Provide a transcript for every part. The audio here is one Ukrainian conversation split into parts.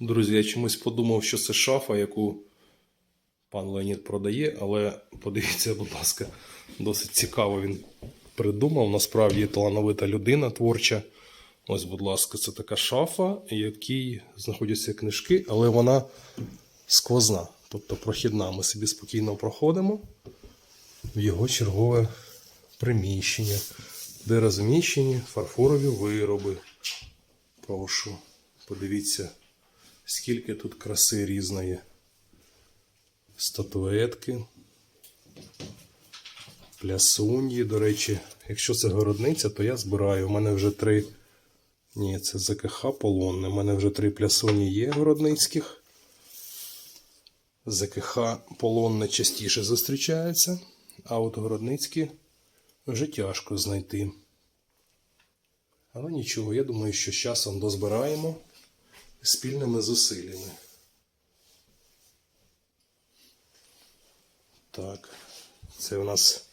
Друзі, я чомусь подумав, що це шафа, яку пан Леонід продає, але подивіться, будь ласка, досить цікаво він придумав. Насправді талановита людина творча. Ось, будь ласка, це така шафа, в якій знаходяться книжки, але вона сквозна, тобто прохідна. Ми собі спокійно проходимо в його чергове приміщення, де розміщені фарфорові вироби. Прошу, подивіться, скільки тут краси різної. Статуетки, плясуньї. До речі, якщо це городниця, то я збираю. У мене вже три. Ні, це ЗКХ полонне. У мене вже три плясуні є городницьких. ЗКХ полонне частіше зустрічається, а от городницькі вже тяжко знайти. Але нічого, я думаю, що з часом дозбираємо спільними зусиллями. Так, це у нас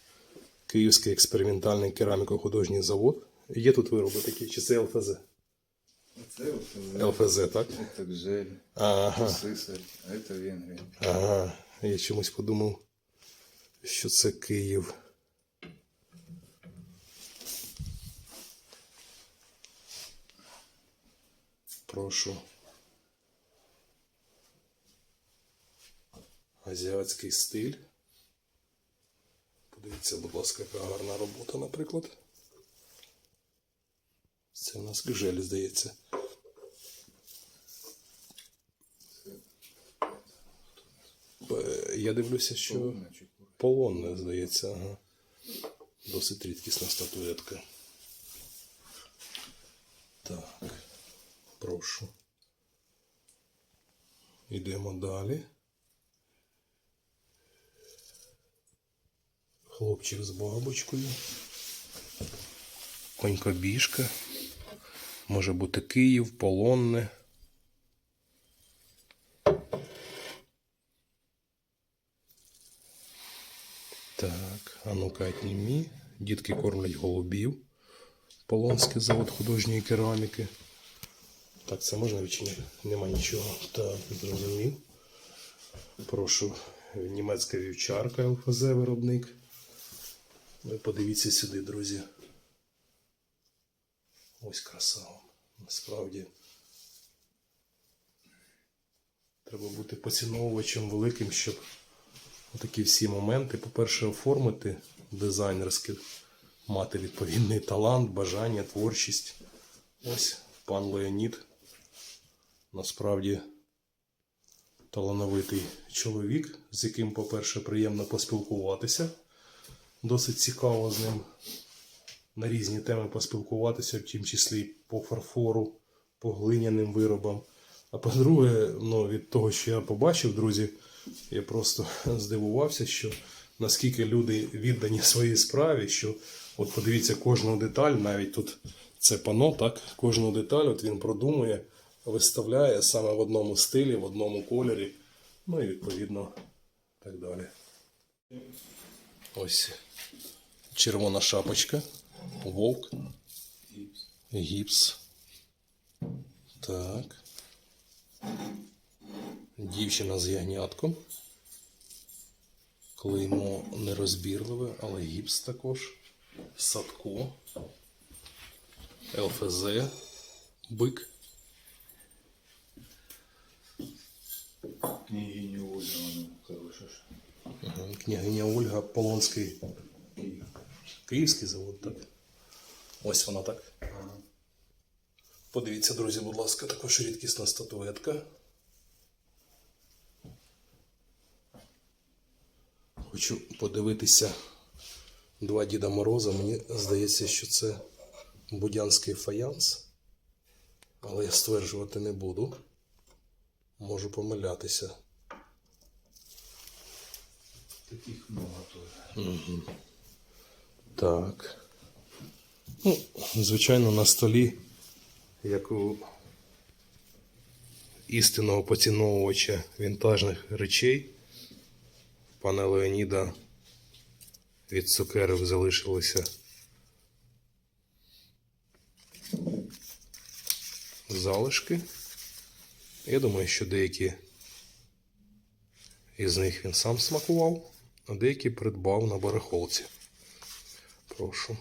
Київський експериментальний кераміко-художній завод. Є тут вироби такі, чи це ЛФЗ? Это ЛФЗ, ЛФЗ, так? это Гжель, Ага. Сысарь, а это Венгрия. Ага. Я чомусь подумав, що це Київ. Прошу. Азіатський стиль. Подивіться, будь ласка, яка гарна робота, наприклад. Це в нас гжель, здається. Я дивлюся, що полонне, здається, ага. Досить рідкісна статуетка. Так, прошу. Йдемо далі. Хлопчик з бабочкою. Конькобіжка. Може бути Київ, полонне. Так, а. Дітки кормлять голубів. Полонський завод художньої кераміки. Так, це можна відчиняти? Нема нічого. Так, зрозумів. Прошу, німецька вівчарка ЛФЗ виробник. Ви подивіться сюди, друзі. Ось краса. Насправді. Треба бути поціновувачем великим, щоб такі всі моменти, по-перше, оформити дизайнерськи, мати відповідний талант, бажання, творчість. Ось пан Леонід. Насправді талановитий чоловік, з яким, по-перше, приємно поспілкуватися. Досить цікаво з ним на різні теми поспілкуватися, в тім числі по фарфору, по глиняним виробам. А по-друге, ну, від того, що я побачив, друзі, я просто здивувався, що наскільки люди віддані своїй справі, що от подивіться кожну деталь, навіть тут це пано, так, кожну деталь от він продумує, виставляє саме в одному стилі, в одному кольорі, ну і відповідно так далі. Ось червона шапочка, вовк, гіпс. Так. Дівчина з ягнятком. Клеймо нерозбірливе, але гіпс також. Садко. ЛФЗ. Бик. княгиня Ольга, она хорошая. ж. Княгиня Ольга Полонський. Київський завод, так? Ось вона так. Подивіться, друзі, будь ласка, також рідкісна статуетка. Хочу подивитися два Діда Мороза. Мені здається, що це будянський фаянс. Але я стверджувати не буду. Можу помилятися. Таких много тоже. Так. Ну, звичайно, на столі, як у істинного поціновувача вінтажних речей. Пана Леоніда від цукерок залишилися залишки. Я думаю, що деякі із них він сам смакував, а деякі придбав на барахолці. Прошу.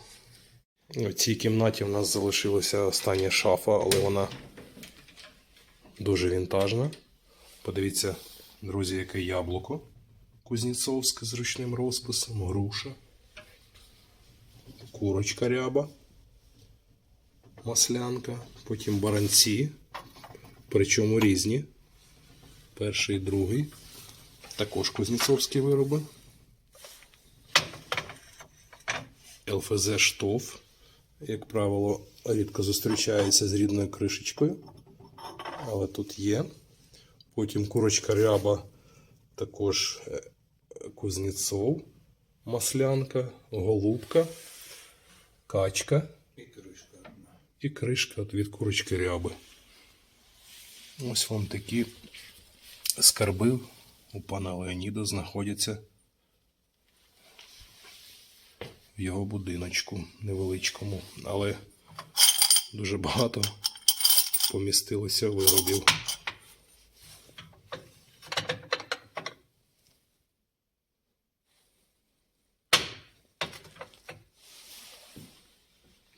У цій кімнаті в нас залишилася остання шафа, але вона дуже вінтажна. Подивіться, друзі, яке яблуко кузнєцовське з ручним розписом, груша, курочка ряба, маслянка, потім баранці, причому різні. Перший і другий. Також кузнєцовські вироби. ЛФЗ штоф, як правило, рідко зустрічається з рідною кришечкою. Але тут є. Потім курочка ряба, також е, кузнєцов, маслянка, голубка, качка крышка одна. і кришка від курочки ряби. Ось вам такі скарби у пана Леоніда знаходяться в його будиночку невеличкому, але дуже багато помістилося виробів.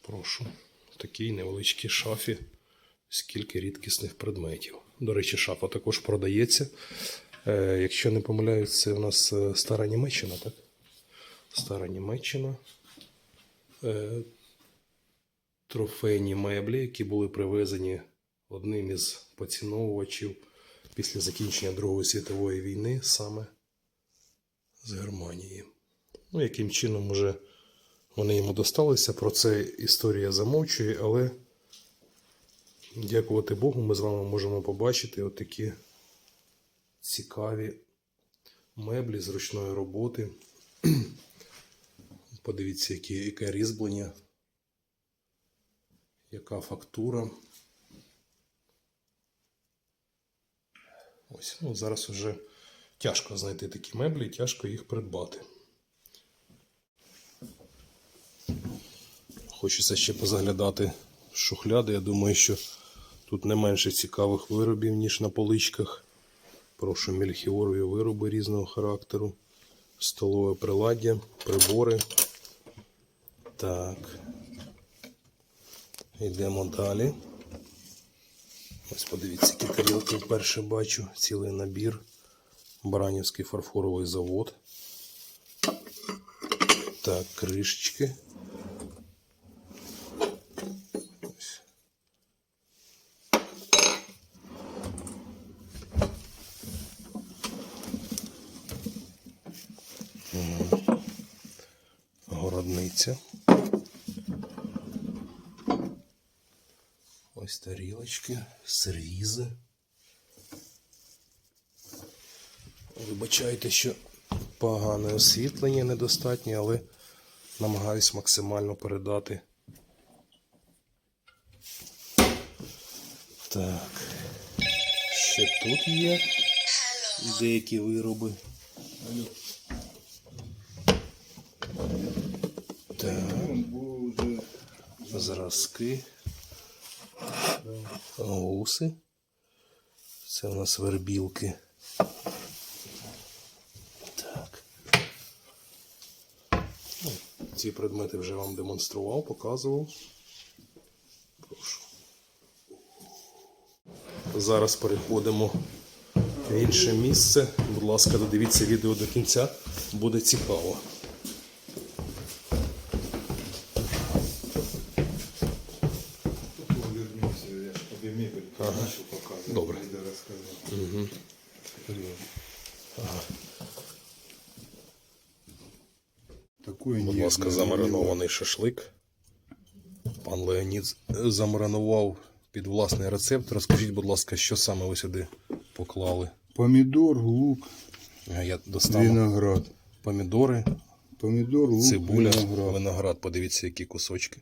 Прошу. В такій невеличкій шафі скільки рідкісних предметів. До речі, шафа також продається. Е, якщо не помиляюсь, це у нас е, стара Німеччина, так? Стара Німеччина. Е, трофейні меблі, які були привезені одним із поціновувачів після закінчення Другої світової війни саме з Германії. Ну, яким чином уже вони йому досталися. Про це історія замовчує, але дякувати Богу, ми з вами можемо побачити отакі цікаві меблі з ручної роботи. Подивіться, які, яке різьблення, яка фактура. Ось, ну, зараз вже тяжко знайти такі меблі, тяжко їх придбати. Хочеться ще позаглядати шухляди. Я думаю, що тут не менше цікавих виробів, ніж на поличках. Прошу мельхіорові вироби різного характеру. Столове приладдя, прибори. Так. Йдемо далі. Ось подивіться, які тарілки вперше бачу. Цілий набір. Баранівський фарфоровий завод. Так, кришечки. Городниця. Ось тарілочки, сервізи. Вибачайте, що погане освітлення недостатнє, але намагаюсь максимально передати. Так. Ще тут є деякі вироби. Зразки. Гуси. Це у нас вербілки. Так. Ну, ці предмети вже вам демонстрував, показував. Прошу. Зараз переходимо в інше місце. Будь ласка, додивіться відео до кінця, буде цікаво. Показывать. Добре. Будь ласка, замаринований шашлик. Пан Леонід замаринував під власний рецепт. Розкажіть, будь ласка, що саме ви сюди поклали? Помидор, лук, Я достану виноград. помідори, Помидор, лук, цибуля, виноград. виноград. Подивіться, які кусочки.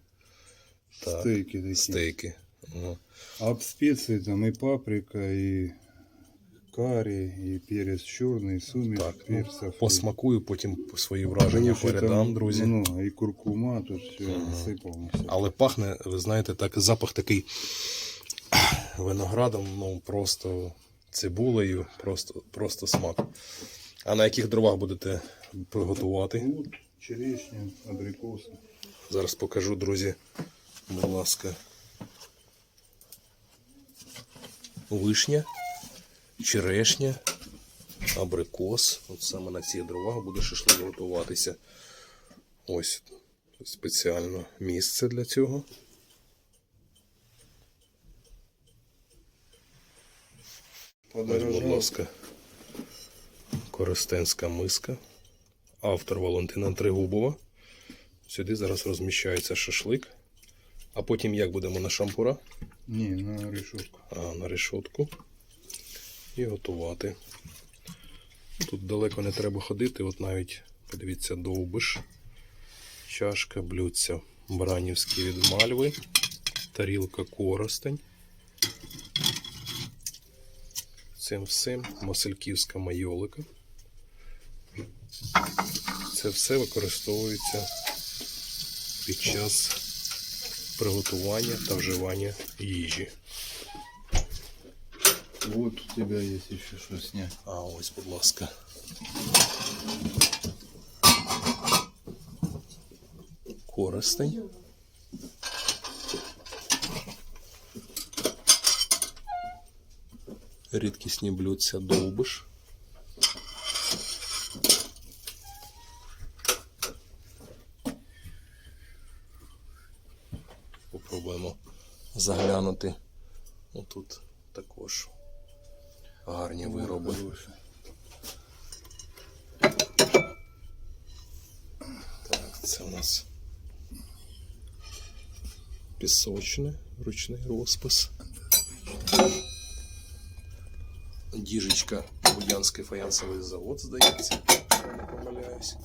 Так, Стейки такие. стейки. Ага. А в специи там и паприка, и карри, и перец черный, и сумесь Так, ну, перцев. посмакую, потім свої и, враження короче, передам, там друзі. много, и куркума тут все насыпал. на всё. Але пахне, ви знаєте, так запах такий виноградом, ну просто цибулею, просто, просто смак. А на яких дровах будете приготувати? Вот, черешня, абрикосы. Зараз покажу, друзі. Будь ласка. Вишня, черешня, абрикос. От саме на цих дровах буде шашлик готуватися. Ось спеціально місце для цього. Ось, будь ласка. Коростенська миска. Автор Валентина Тригубова. Сюди зараз розміщається шашлик. А потім як будемо на шампура, Не, на решетку. а на решотку і готувати. Тут далеко не треба ходити, от навіть подивіться довбиш, чашка, блюдця Бранівські від мальви, тарілка коростень. Цим всім Масильківська майолика. Це все використовується під час приготування та вживання їжі. Вот у тебя есть еще что снять. А ось, будь ласка. Користень. Рідкісні блюдця довбиш. Заглянути. Отут також гарні вироби. Так, це у нас пісочне, ручний розпис. Діжечка, Будянський фаянсовий завод, здається, не помиляюсь.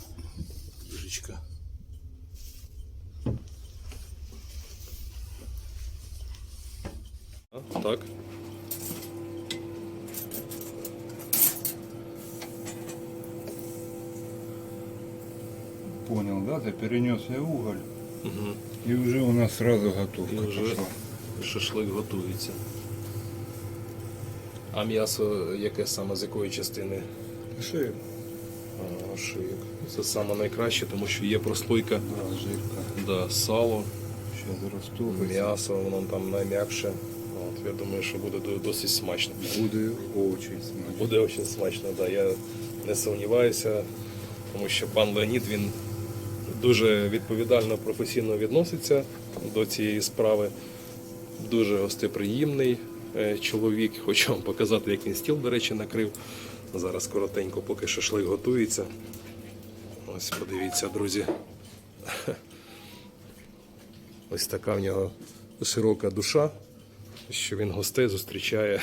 Діжечка. А, Так. Понял, да? Ты перенес я уголь. Угу. И уже у нас сразу готовка І вже пошла. шашлик готується. А м'ясо яке саме з якої частини? Шея. А, шиєк. Це саме найкраще, тому що є прослойка, Да, жирка. да, сало, Сейчас растопится. м'ясо, воно там найм'якше. Я думаю, що буде досить смачно. Будет очень смачно. Буде дуже смачно, да. я не сумніваюся, тому що пан Леонід він дуже відповідально професійно відноситься до цієї справи. Дуже гостеприємний е, чоловік. Хочу вам показати, як він стіл, до речі, накрив. Зараз коротенько, поки шашлик готується. Ось подивіться, друзі. Ось така в нього широка душа, що він гостей зустрічає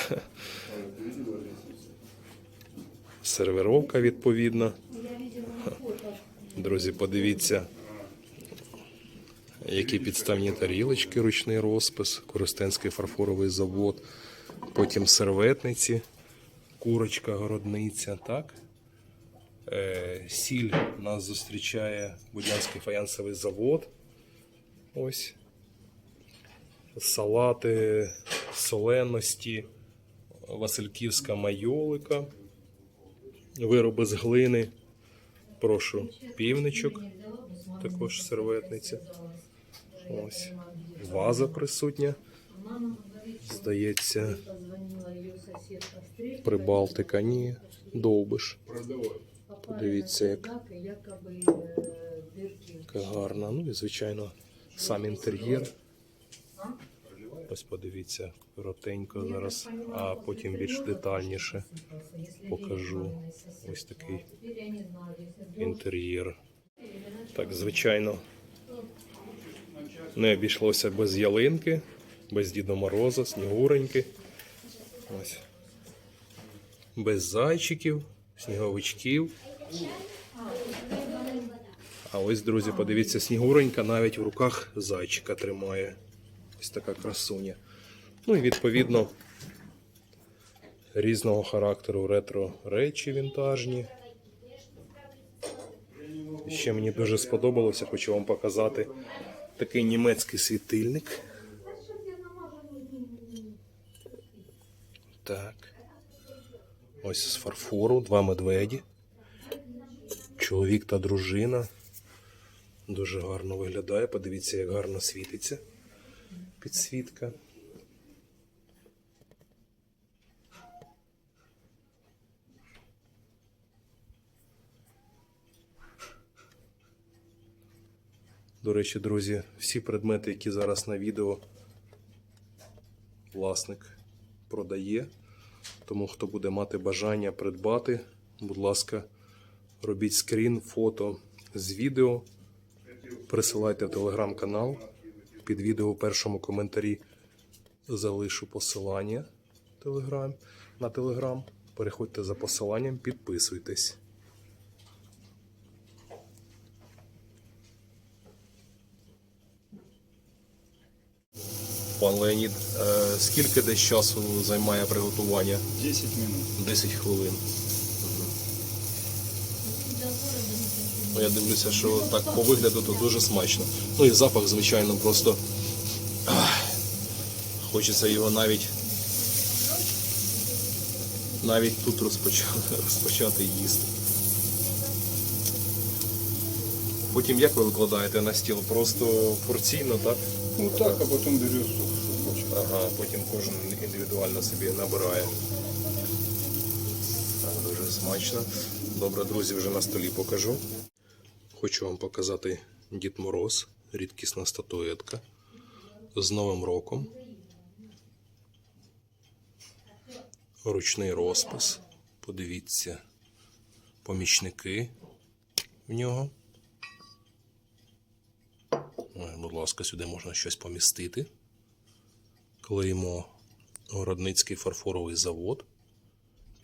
сервіровка відповідна. Друзі, подивіться, які підставні тарілочки, ручний розпис, Коростенський фарфоровий завод, потім серветниці, курочка, городниця, так? Е, сіль нас зустрічає Будянський фаянсовий завод. Ось. Салати, соленості, Васильківська майолика вироби з глини. Прошу півничок, також серветниця. Ось. Ваза присутня. Здається, Прибалтика, ні, довбиш. Подивіться, як, яка гарна. Ну і звичайно, сам інтер'єр. Ось подивіться коротенько зараз, а потім більш детальніше покажу. Ось такий інтер'єр. Так, звичайно, не обійшлося без ялинки, без Діда Мороза, Снігуреньки. Ось. Без зайчиків, сніговичків. А ось, друзі, подивіться, Снігуренька навіть в руках зайчика тримає. Ось така красуня. Ну і відповідно різного характеру ретро речі вінтажні. Ще мені дуже сподобалося, хочу вам показати такий німецький світильник. Так. Ось з фарфору, два медведі. Чоловік та дружина. Дуже гарно виглядає. Подивіться, як гарно світиться підсвітка. До речі, друзі, всі предмети, які зараз на відео власник продає. Тому хто буде мати бажання придбати, будь ласка, робіть скрін, фото з відео, присилайте в телеграм-канал. Під відео у першому коментарі залишу посилання телеграм, на телеграм. Переходьте за посиланням, підписуйтесь. Пан Леонід, е, скільки десь часу займає приготування? 10 минут. 10 хвилин. Я дивлюся, що так по вигляду то дуже смачно. Ну і запах, звичайно, просто ах, хочеться його навіть навіть тут розпочати, розпочати їсти. Потім як ви викладаєте на стіл? Просто порційно, так? Ну так, а потом берешь суп, что хочешь. Ага, потім кожен індивідуально собі набирає. Так, дуже смачно. Добре, друзі, вже на столі покажу. Хочу вам показати Дід Мороз, рідкісна статуетка з Новим роком. Ручний розпис. Подивіться, помічники в нього. Будь ласка, сюди можна щось помістити. Клеймо Городницький фарфоровий завод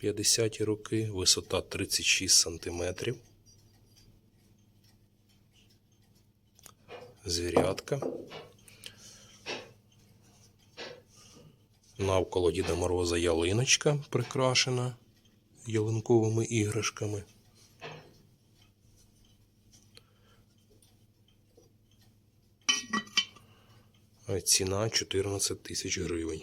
50-ті роки, висота 36 сантиметрів. Звірятка. Навколо Діда Мороза ялиночка прикрашена ялинковими іграшками. Ціна 14 тисяч гривень.